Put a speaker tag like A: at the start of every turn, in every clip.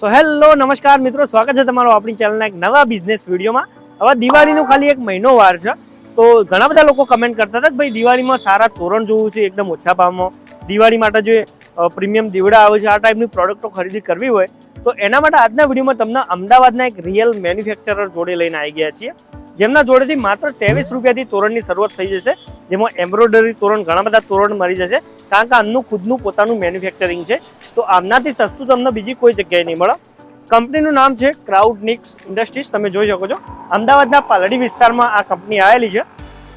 A: So hello નમસ્કાર મિત્રો. સ્વાગત છે તમારો આપણી ચેનલના એક નવા બિઝનેસ વિડીયોમાં. હવે દિવાળીનો ખાલી એક મહિનો વાર છે. તો ઘણા બધા લોકો કમેન્ટ કરતા હતા કે ભાઈ દિવાળીમાં સારા તોરણ જોવું છે, એકદમ ઓછા ભાવમાં. દિવાળી માટે જે પ્રીમિયમ દીવડા આવે છે, આ ટાઈપની પ્રોડક્ટો ખરીદી કરવી હોય. તો એના માટે આજના વિડીયોમાં તમને અમદાવાદના એક રિયલ મેન્યુફેક્ચરર જોડે લઈને આવી ગયા છીએ. જેમના જોડેથી માત્ર ત્રેવીસ રૂપિયાથી તોરણની શરૂઆત થઈ જશે. જેમાં એમ્બ્રોઇડરી તોરણ, ઘણા બધા તોરણ મળી જશે. કારણ કે આમનું ખુદનું પોતાનું મેન્યુફેક્ચરિંગ છે. તો આમનાથી સસ્તું તમને બીજી કોઈ જગ્યાએ નહીં મળે. કંપનીનું નામ છે ક્રાઉડ નિક્સ ઇન્ડસ્ટ્રીઝ તમે જોઈ શકો છો. અમદાવાદના પાલડી વિસ્તારમાં આ કંપની આવેલી છે.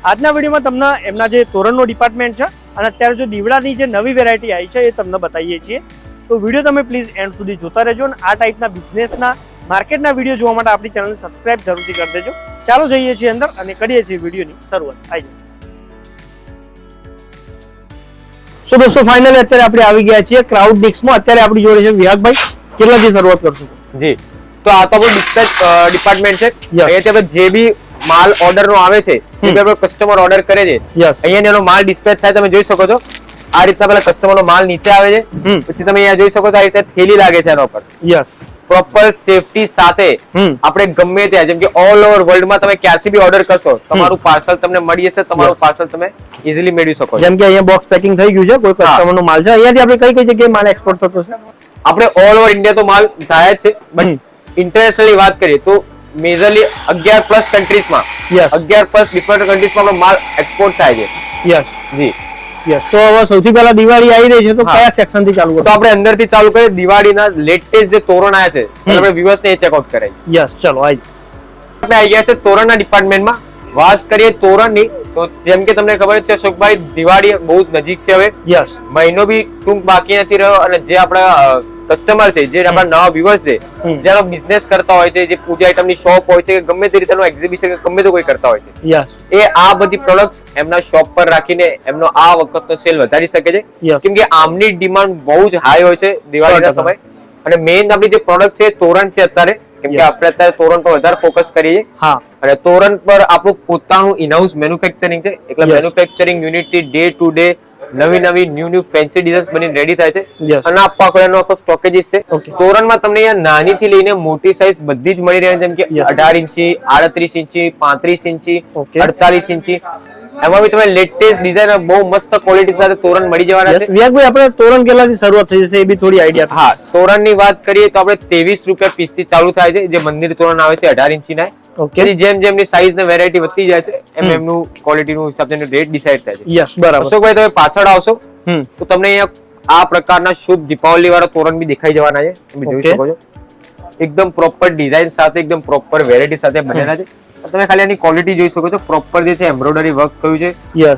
A: આજના વિડીયોમાં તમને એમના જે તોરણનો ડિપાર્ટમેન્ટ છે અને અત્યારે જો દીવડાની જે નવી વેરાયટી આવી છે એ તમને બતાવીએ છીએ. તો વીડિયો તમે પ્લીઝ એન્ડ સુધી જોતા રહેજો અને આ ટાઈપના બિઝનેસના માર્કેટના વીડિયો જોવા માટે આપણી ચેનલને સબસ્ક્રાઈબ જરૂરથી કરી દેજો. ચાલો જઈએ છીએ અંદર અને કરીએ છીએ વિડીયોની શરૂઆત. આવી સો દોસ્તો ફાઇનલી અત્યારે આપણે આવી ગયા છીએ ક્રાઉડ ડિક્સમાં અત્યારે આપણી જોડે છે વિહાગભાઈ કેટલાથી શરૂઆત કરશું
B: જી. તો આ તો આપણું ડિસ્પેચ ડિપાર્ટમેન્ટ છે. અહીંયાથી આપણે જે બી માલ ઓર્ડર નો આવે છે. આપણો કસ્ટમર ઓર્ડર કરે છે.
A: યસ
B: અહીંયા એનો માલ ડિસ્પેચ થાય તમે જોઈ શકો છો. આ રીતના પેલા કસ્ટમર નો માલ નીચે આવે છે. પછી તમે અહીંયા જોઈ શકો છો આ રીતે થેલી લાગે છે એના ઉપર.
A: યસ
B: પ્રોપર સેફટી સાથે આપણે ગમે ત્યાં જેમ કે ઓલ ઓવર વર્લ્ડમાં તમે ક્યાંથી બી ઓર્ડર કરશો તમારું પાર્સલ તમને મળી જશે તમારું પાર્સલ તમે ઇઝીલી મેળવી શકો
A: જેમ કે અહીંયા બોક્સ પેકિંગ થઈ ગયું છે કોઈ કસ્ટમરનું માલ છે. અહીંયાથી આપણે કઈ કઈ જગ્યાએ માલ એક્સપોર્ટ થતો છે?
B: આપણે ઓલ ઓવર ઇન્ડિયા તો માલ થાય છે. બટ ઇન્ટરનેશનલી વાત કરીએ તો મેજરલી અગિયાર પ્લસ કન્ટ્રીઝમાં
A: યસ
B: અગિયાર પ્લસ ડિફરન્ટ કન્ટ્રીઝમાં માલ એક્સપોર્ટ થાય છે.
A: યસ
B: જી.
A: યસ તો હવે સૌથી પહેલા દિવાળી આવી રહી છે તો કયા સેક્શનથી ચાલુ
B: તો આપણે અંદરથી ચાલુ કરીએ. દિવાળીના લેટેસ્ટ જે તોરણ આવ્યા છે. આપણે વ્યુઅર્સ ને એ ચેકઆઉટ કરાય.
A: યસ ચલો આઈ.
B: આપણે આવી ગયા છે તોરણના ડિપાર્ટમેન્ટમાં વાત કરીએ તોરણની તો જેમ કે તમને ખબર છે અશોકભાઈ દિવાળી બહુ જ નજીક છે હવે.
A: યસ
B: મહિનો બી ટૂંક બાકી નથી રહ્યો અને જે આપણા કસ્ટમર છે જે આપણા નવા વ્યુઅર્સ છે. જેનો બિઝનેસ કરતા હોય છે જે પૂજા આઈટમની શોપ હોય છે કે ગમે તે રીતે એક્ઝિબિશન ગમે તે કોઈ કરતા હોય છે. એ આ બધી પ્રોડક્ટ્સ એમના શોપ પર રાખીને એમનો આ વખતનો સેલ વધારી શકે છે. કેમ કે આમની ડિમાન્ડ બહુ જ હાઈ હોય છે દિવાળીના સમય. અને મેઇન આપણી જે પ્રોડક્ટ છે તોરણ છે અત્યારે કેમ કે આપણે અત્યારે તોરણ પર વધારે ફોકસ કરીએ
A: હા.
B: અને તોરણ પર આપણું પોતાનું ઇનહાઉસ મેન્યુફેક્ચરિંગ છે. એટલે. મેન્યુફેક્ચરિંગ યુનિટથી ડે ટુ ડે નવી નવી ન્યુ ન્યુ ફેન્સી ડિઝાઇન્સ બની રેડી થાય છે. અને આપવા એનો આખો સ્ટોકેજીસ છે. તોરણમાં તમને અહીંયા નાનીથી લઈને મોટી સાઇઝ બધી જ મળી રહે છે. જેમ કે અઢાર ઇંચી આડત્રીસ ઇંચી પાંત્રીસ ઇંચી અડતાલીસ ઇંચી. એમાં બી તમે લેટેસ્ટ ડિઝાઇન બહુ મસ્ત ક્વોલિટી સાથે તોરણ મળી જવાના છે.
A: વિહાગભાઈ આપણે તોરણ કેટલાથી શરૂઆત થઈ જશે એ બી થોડી આઈડિયા
B: હા તોરણની વાત કરીએ તો આપણે ત્રેવીસ રૂપિયા પીસથી ચાલુ થાય છે. જે મંદિર તોરણ આવે છે અઢાર ઇંચી ના
A: ઓકે
B: જેમ જેમ સાઈઝ ને વેરાયટી વધતી જાય છે એમ એમનું ક્વોલિટી નું હિસાબ રેટ ડિસાઈડ થાય છે.
A: યસ બરાબર.
B: અશોકભાઈ તમે પાછળ આવશો તો તમને અહીંયા આ પ્રકારના શુભ દીપાવલી વાળા તોરણ બી દેખાઈ જવાના છે. તમે જોઈ શકો છો. એકદમ પ્રોપર ડિઝાઇન સાથે એકદમ પ્રોપર વેરાયટી સાથે બનેલા છે. તમે ખાલી આની ક્વોલિટી જોઈ શકો છો. પ્રોપર જે છે એમ્બ્રોઇડરી વર્ક થયું છે.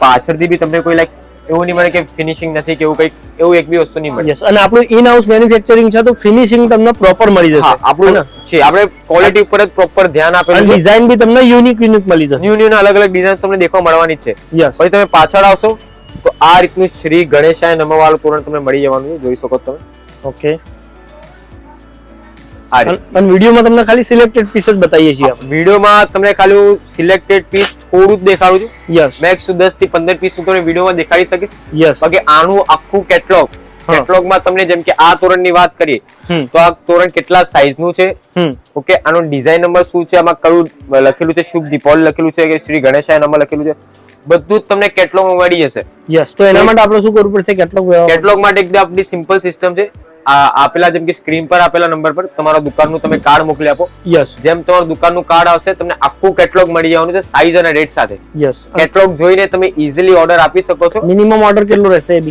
B: પાછળથી બી તમને કોઈ લાઈક એવું નહીં મળે કે ફિનિશિંગ નથી કે એવું કંઈક એવું એક બી વસ્તુ નહીં મળે.
A: અને આપણું ઇન હાઉસ મેન્યુફેક્ચરિંગ છે તો ફિનિશિંગ તમને પ્રોપર મળી જશે.
B: આપણું છે આપણે ક્વોલિટી ઉપર જ પ્રોપર ધ્યાન આપેલું
A: ડિઝાઇન બી તમને યુનિક યુનિક મળી જશે.
B: ન્યુ ન્યુ અલગ અલગ ડિઝાઇન તમને દેખવા મળવાની છે. પછી તમે પાછળ આવશો તો આ રીતનું શ્રી ગણેશાય નમઃ વાળું તોરણ તમને મળી જવાનું જોઈ શકો તમે.
A: ઓકે. અને વિડીયોમાં તમને ખાલી સિલેક્ટેડ પીસ જ બતાવીએ છીએ
B: વિડીયોમાં તમને ખાલી સિલેક્ટેડ પીસ થોડું જ દેખાડું છું.
A: યસ
B: મેક્સ દસથી પંદર પીસ હું તમને વિડીયોમાં દેખાડી શકીશ.
A: યસ
B: બાકી આનું આખું કેટલોગ
A: કેટલોગ
B: કેટલોગમાં તમને જેમ કે આ તોરણની વાત કરીએ તો આ તોરણ કેટલા size નું છે? ઓકે આનો ડિઝાઇન નંબર શું છે? આમાં કયું લખેલું છે? શુભ દીપોલ લખેલું છે કે શ્રી ગણેશાય નંબર લખેલું છે? બધું જ તમને કેટલોગમાં મળી જશે.
A: યસ તો એના માટે આપણે શું કરવું પડશે? કેટલોગ
B: કેટલોગ માટે એકદમ આપણી સિમ્પલ સિસ્ટમ છે. આપેલા જેમ કે સ્ક્રીન પર આપેલા નંબર પર તમારા દુકાનનું તમે કાર્ડ મોકલી આપો.
A: યસ
B: જેમ તમારું દુકાનનું કાર્ડ આવશે તમને આખું કેટલોગ મળી જવાનું છે સાઈઝ અને રેટ સાથે.
A: યસ
B: કેટલોગ જોઈને તમે ઇઝીલી ઓર્ડર આપી શકો છો.
A: મિનિમમ ઓર્ડર કેટલો રહેશે એ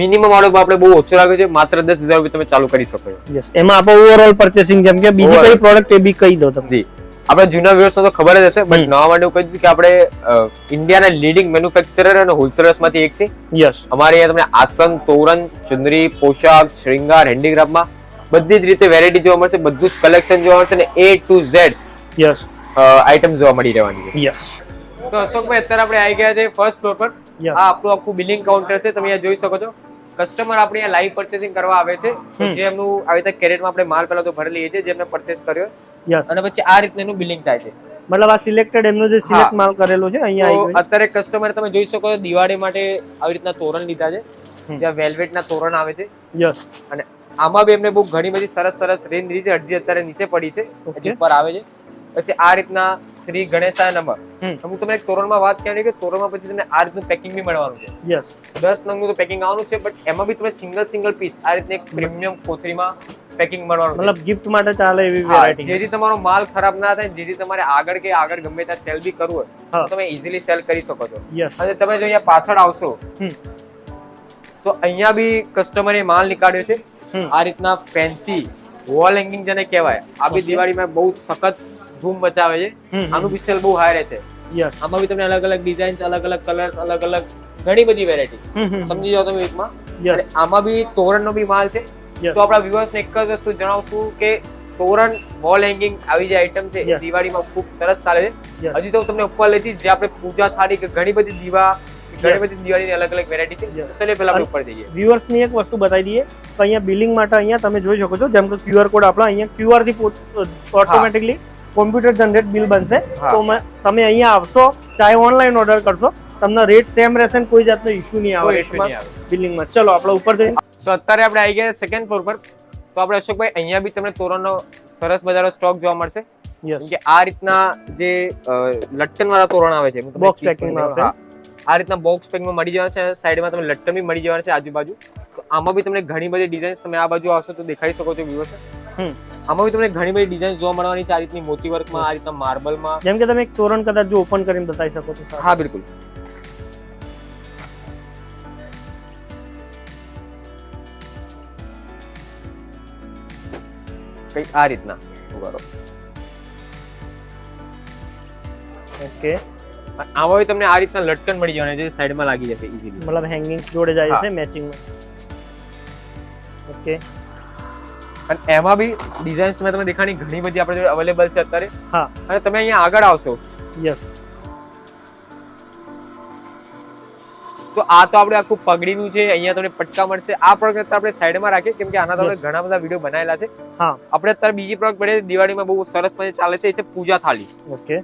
B: મિનિમમ ઓર્ડર આપણે બહુ ઓછો રાખ્યો છે માત્ર દસ હજાર રૂપિયા તમે ચાલુ કરી શકો છો.
A: યસ એમાં આપણે ઓવરઓલ પરચેસિંગ જેમ કે બીજી કઈ પ્રોડક્ટ એ બી કહી દો તમે.
B: જી. આપણે જૂના વ્યૂઅર્સ તો ખબર જ હશે બટ નવા માટે કહી કે આપણે ઇન્ડિયાના લીડિંગ મેન્યુફેક્ચરર અને હોલસેલર્સમાંથી એક છે.
A: યસ
B: અમારે અહીંયા તમને આસન તોરણ ચુંદરી પોશાક શ્રૃંગાર હેન્ડીક્રાફ્ટમાં બધી જ રીતે વેરાયટી જોવા મળશે બધું જ કલેક્શન જોવા મળશે અને A to Z
A: yes
B: item જોવા મળી રહેવાની છે.
A: યસ
B: તો અશોકભાઈ અત્યારે આપણે આવી ગયા છે ફર્સ્ટ ફ્લોર પર. આ આપણું આખું બિલિંગ કાઉન્ટર છે તમે અહીંયા જોઈ શકો છો. કસ્ટમર આપણે અહીંયા લાઈવ પરચેસિંગ કરવા આવે છે જે એમનું આવી રીતે કેરેટમાં આપણે માલ પહેલા તો ભરી લઈએ છીએ જે એમને પરચેસ કર્યો. અને પછી આ રીતનું એનું બિલિંગ થાય છે.
A: મતલબ આ સિલેક્ટેડ એમનો જે સિલેક્ટ માલ કરેલો છે અહીંયા
B: અત્યારે કસ્ટમર તમે જોઈ શકો છો દિવાળી માટે આવી રીતના તોરણ લીધા છે. જ્યાં વેલ્વેટ ના તોરણ આવે છે.
A: યસ
B: અને આમાં બી એમને બહુ ઘણી બધી સરસ સરસ રેન્જ રહી છે. અડધી અત્યારે નીચે પડી છે. ઉપર આવે છે. પછી આ રીતના શ્રી ગણેશાય નંબર
A: હમ.
B: હું તમને એક તોરણમાં વાત કરી કે તોરણમાં પછી તમને આ રીતનું પેકિંગ બી મળવાનું છે.
A: યસ
B: દસ નંગનું તો પેકિંગ આવવાનું છે બટ એમાં બી તમે સિંગલ સિંગલ પીસ આ રીતની એક પ્રીમિયમ કોથળીમાં પેકિંગ મળવાનું
A: મતલબ ગિફ્ટ માટે ચાલે એવી વેરાયટી
B: જેથી તમારો માલ ખરાબ ના થાય જેથી તમારે આગળ કે આગળ ગમે ત્યાં સેલ બી કરવું હોય તો તમે ઇઝીલી સેલ કરી શકો છો. અને તમે જો અહીંયા પાછળ આવશો તો અહીંયા બી કસ્ટમરે માલ નીકાળ્યો છે. આ રીતના ફેન્સી વોલ હેંગિંગ જેને કહેવાય આ બી દિવાળીમાં બહુ સખત ધૂમ મચાવે છે. આનું બી સેલ બહુ હાઈ રહે છે. આમાં બી તમને અલગ અલગ ડિઝાઇન્સ અલગ અલગ કલર્સ અલગ અલગ ઘણી બધી વેરાયટી સમજી જાઓ તમે એકમાં અને આમાં બી તોરણનો બી માલ છે. તો આપણા વ્યુઅર્સને એક જ વસ્તુ જણાવશું કે તોરણ વોલ હેંગિંગ આવી જે આઈટમ છે દિવાળીમાં ખૂબ સરસ ચાલે છે. હજી તો તમને ઉપર લઈ જઈશ જે આપણે પૂજા થાળી કે ઘણી બધી દીવા ઘણી બધી દિવાળીની અલગ અલગ વેરાયટી છે. તો પહેલા આપણે ઉપર જઈએ.
A: વ્યુઅર્સની એક વસ્તુ બતાવી દઈએ તો અહીંયા બિલિંગ માટે અહીંયા તમે જોઈ શકો છો જેમ કે ક્યુઆર કોડ આપણા અહીંયા ક્યુઆરથી ઓટોમેટિકલી કોમ્પ્યુટર જનરેટ બિલ બનશે. તો તમે અહીંયા આવશો ચાહે ઓનલાઈન ઓર્ડર કરશો તમને રેટ સેમ રહેશે ને કોઈ જાતનો ઇશ્યુ નહીં આવે. બિલિંગમાં ચલો આપણે ઉપર જઈએ.
B: તો અત્યારે આપણે આવી ગયા સેકન્ડ ફ્લોર પર. તો આપણે અશોકભાઈ અહીંયા બી તમને તોરણનો સરસ મજાનો સ્ટોક જોવા મળશે. કે આ રીતના જે લટકન વાળા તોરણ આવે છે
A: બોક્સ
B: પેકિંગ. હા. આ રીતના બોક્સ પેકમાં મળી જવાના છે સાઈડમાં તમને લટકન બી મળી જવાના છે આજુબાજુ. તો આમાં બી તમને ઘણી બધી ડિઝાઇન્સ તમે આ બાજુ આવશો તો દેખાડી શકો છો વ્યૂઅર્સ
A: હમ.
B: આમાં બી તમને ઘણી બધી ડિઝાઇન જોવા મળવાની છે આ રીતની મોતી વર્કમાં આ રીતના માર્બલમાં
A: જેમ કે તમે એક તોરણ કદાચ જો ઓપન કરીને બતાવી શકો છો
B: હા બિલકુલ. કઈ આ રીતના બરોબર
A: ઓકે.
B: આમાં બી તમને આ રીતના લટકન મળી જવાના છે સાઈડમાં લાગી જશે ઈઝીલી
A: મતલબ હેંગિંગ જોડે જાય છે મેચિંગમાં ઓકે.
B: અને એમાં બી ડિઝાઇન્સ તમે તમને દેખાણી ઘણી બધી આપણે જોડે અવેલેબલ છે અત્યારે.
A: હા.
B: અને તમે અહીંયા આગળ આવશો.
A: યસ
B: તો આ તો આપણે આખું પગડીનું છે અહીંયા તમને પટકા મળશે. આ પ્રોડક્ટ આપણે સાઈડમાં રાખીએ કેમ કે આના તો ઘણા બધા વીડિયો બનાવેલા છે.
A: હા.
B: આપણે અત્યારે બીજી પ્રોડક્ટ પડે દિવાળીમાં બહુ સરસ મજા ચાલે છે એ છે પૂજા થાળી.
A: ઓકે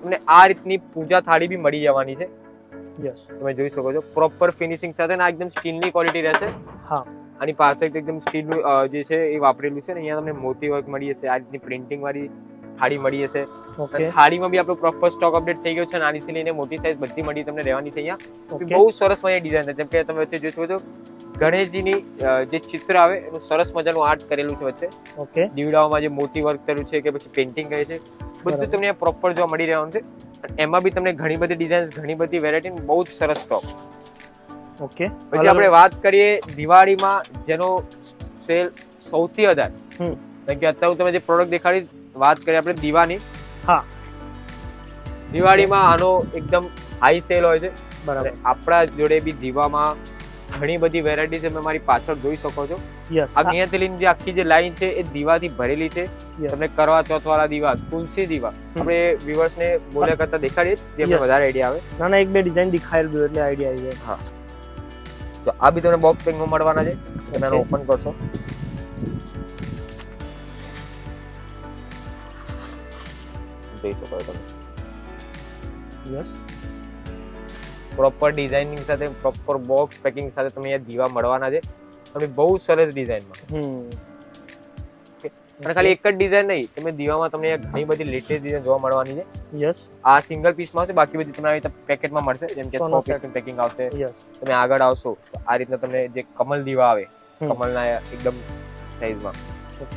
B: તમને આ રીતની પૂજા થાળી બી મળી જવાની છે.
A: યસ
B: તમે જોઈ શકો છો પ્રોપર ફિનિશિંગ સાથે ને આ એકદમ સ્ટીલની ક્વોલિટી રહેશે.
A: હા.
B: આની પાછળ એકદમ સ્ટીલનું જે છે એ વાપરેલું છે ને અહીંયા તમને મોતી વર્ક મળી જશે આ રીતની પ્રિન્ટિંગ વાળી થાળી મળી જશે થાળીમાં બી આપણો પ્રોપર સ્ટોક અપડેટ થઈ ગયો છે નાનીથી લઈને મોટી સાઈઝ બધી મળી તમને રહેવાની છે અહીંયા. બહુ સરસ મજાની ડિઝાઇન છે. જેમ કે તમે વચ્ચે શકો છો ગણેશજીની જે ચિત્ર આવે એનું સરસ મજાનું આર્ટ કરેલું છે વચ્ચે.
A: ઓકે
B: દીવડાઓમાં જે મોટી વર્ક કરેલું છે કે પછી પેઇન્ટિંગ કરે છે બધું તમને પ્રોપર જોવા મળી રહેવાનું છે. એમાં બી તમને ઘણી બધી ડિઝાઇન્સ ઘણી બધી વેરાયટી બહુ જ સરસ સ્ટોક
A: ઓકે.
B: પછી આપણે વાત કરીએ દિવાળીમાં જેનો સેલ સૌથી વધારે. કારણ કે અત્યારે હું તમે જે પ્રોડક્ટ દેખાડી વાત કરીએ આપણે દીવાની.
A: હા.
B: દિવાળીમાં આનો એકદમ હાઈ સેલ હોય છે.
A: બરાબર.
B: આપણા જોડે બી દીવામાં ઘણી બધી વેરાયટી તમે મારી પાછળ જોઈ શકો છો. આ જે આખી જે લાઈન છે એ દીવાથી ભરેલી છે. તમને કરવા ચોથ વાળા દીવા તુલસી દીવા. આપણે viewers ને બોલ્યા કરતા દેખાડીએ
A: જે
B: વધારે આઈડિયા આવે.
A: ના ના એક બે ડિઝાઇન દેખાયેલું એટલે આઈડિયા આવી જાય.
B: તો આ બી તમને બોક્સ પેકમાં મળવાના છે. તમે આને ઓપન કરશો. જોઈ શકો તમે.
A: યસ
B: પ્રોપર ડિઝાઇનિંગ સાથે પ્રોપર બોક્સ પેકિંગ સાથે તમે અહીંયા દીવા મળવાના છે. તમે બહુ સરસ ડિઝાઇનમાં અને ખાલી એક જ ડિઝાઇન નહીં તમે દીવામાં તમને ઘણી બધી લેટેસ્ટ ડિઝાઇન જોવા મળવાની છે.
A: યસ
B: આ સિંગલ પીસમાં આવશે બાકી બધી તમને આવી રીતે પેકેટમાં મળશે જેમ કે સો પીસની પેકિંગ આવશે. તમે આગળ આવશો આ રીતના તમને જે કમલ દીવા આવે કમલના એકદમ સાઈઝમાં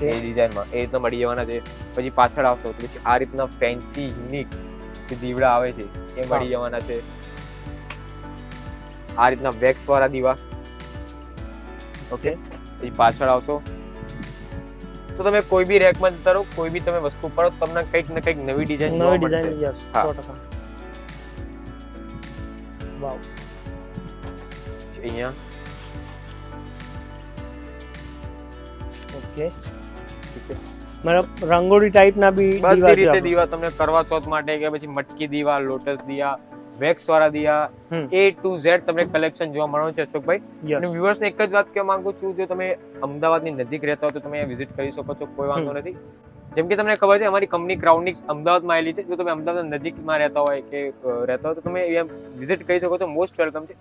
B: એ ડિઝાઇનમાં એ રીતના મળી જવાના છે. પછી પાછળ આવશો તો પછી આ રીતના ફેન્સી યુનિક જે દીવડા આવે છે એ મળી જવાના છે. આ રીતના વેક્સ વાળા દીવા. ઓકે. પછી પાછળ આવશો તો તમે કોઈ બી રેકમાં જતા રહો કોઈ બી તમે વસ્તુ પડો તમને કંઈક ને કંઈક નવી ડિઝાઇન
A: નવી ડિઝાઇન યસ વાવ
B: અહીંયા.
A: ઓકે મતલબ રંગોળી ટાઈપ ના બી દીવા
B: બધી
A: છે
B: રીતે દીવા તમને કરવા ચોથ માટે કે પછી મટકી દીવા લોટસ દીવા વેક્સ વાળા
A: દિયા
B: એ ટુ ઝેડ તમને કલેક્શન જોવા મળવાનું છે અશોકભાઈ. અને વ્યુઅર્સ એક જ વાત કહેવા માંગુ છું જો તમે અમદાવાદની નજીક રહેતા હો તો તમે વિઝિટ કરી શકો છો કોઈ વાંધો નથી. જેમ કે તમને ખબર છે અમારી કંપની ક્રાઉનિક્સ અમદાવાદમાં આવેલી છે. જો તમે અમદાવાદ નજીકમાં રહેતા હોય કે રહેતા હોય તો તમે અહીંયા વિઝિટ કરી શકો છો મોસ્ટ વેલકમ છે.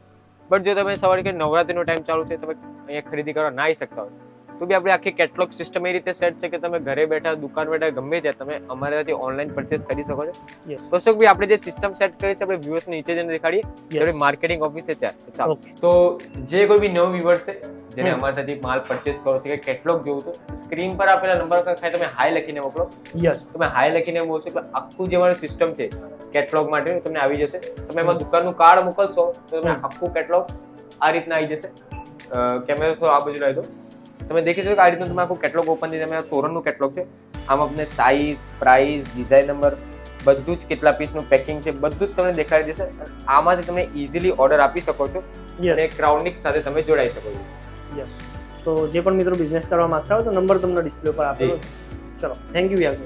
B: બટ જો તમે સવારે કે નવરાત્રીનો ટાઈમ ચાલુ છે તમે અહીંયા ખરીદી કરવા ના આવી શકતા હોય તો બી આપણે આખી કેટલોગ સિસ્ટમ એ રીતે સેટ છે કે તમે ઘરે બેઠા દુકાન બેઠા ગમે ત્યાં તમે અમારે ત્યાંથી ઓનલાઈન પરચેસ કરી શકો છો.
A: Yes.
B: તો શું ભાઈ આપણે જે સિસ્ટમ સેટ કરી છે આપણે વ્યુઅર્સ નીચે જઈને દેખાડીએ. માર્કેટિંગ ઓફિસ છે ત્યાં. ચાલો. તો જે કોઈ બી નવો વ્યુઅર છે જેને
A: હમ.
B: અમારે ત્યાંથી માલ પરચેસ કરો છે કે કેટલોગ જોવું તો સ્ક્રીન પર આપેલા નંબર પર ખાલી તમે હાઈ લખીને મોકલો.
A: યસ
B: તમે હાઈ લખીને મોકલો એટલે આખું જે મારું સિસ્ટમ છે કેટલોગ માટે તમને આવી જશે. તમે એમાં દુકાનનું કાર્ડ મોકલશો તો તમે આખું કેટલોગ આ રીતના આવી જશે. કેમેરો આ બાજુ લાવી દો. તમે દેખી શકો કે આ રીતનું તમે આખું કેટલોગ ઓપન થઈ તમે આ તોરણનું કેટલોગ છે. આમ આપણે સાઇઝ પ્રાઇસ ડિઝાઇન નંબર બધું જ કેટલા પીસનું પેકિંગ છે બધું જ તમને દેખાડી દેશે. આમાંથી તમે ઇઝીલી ઓર્ડર આપી શકો છો. અને ક્રાઉનિક સાથે તમે જોડાઈ શકો છો.
A: યસ તો જે પણ મિત્રો બિઝનેસ કરવા માંગતા હોય તો નંબર તમને ડિસ્પ્લે પર આપેલો ચલો થેન્ક યુ યાર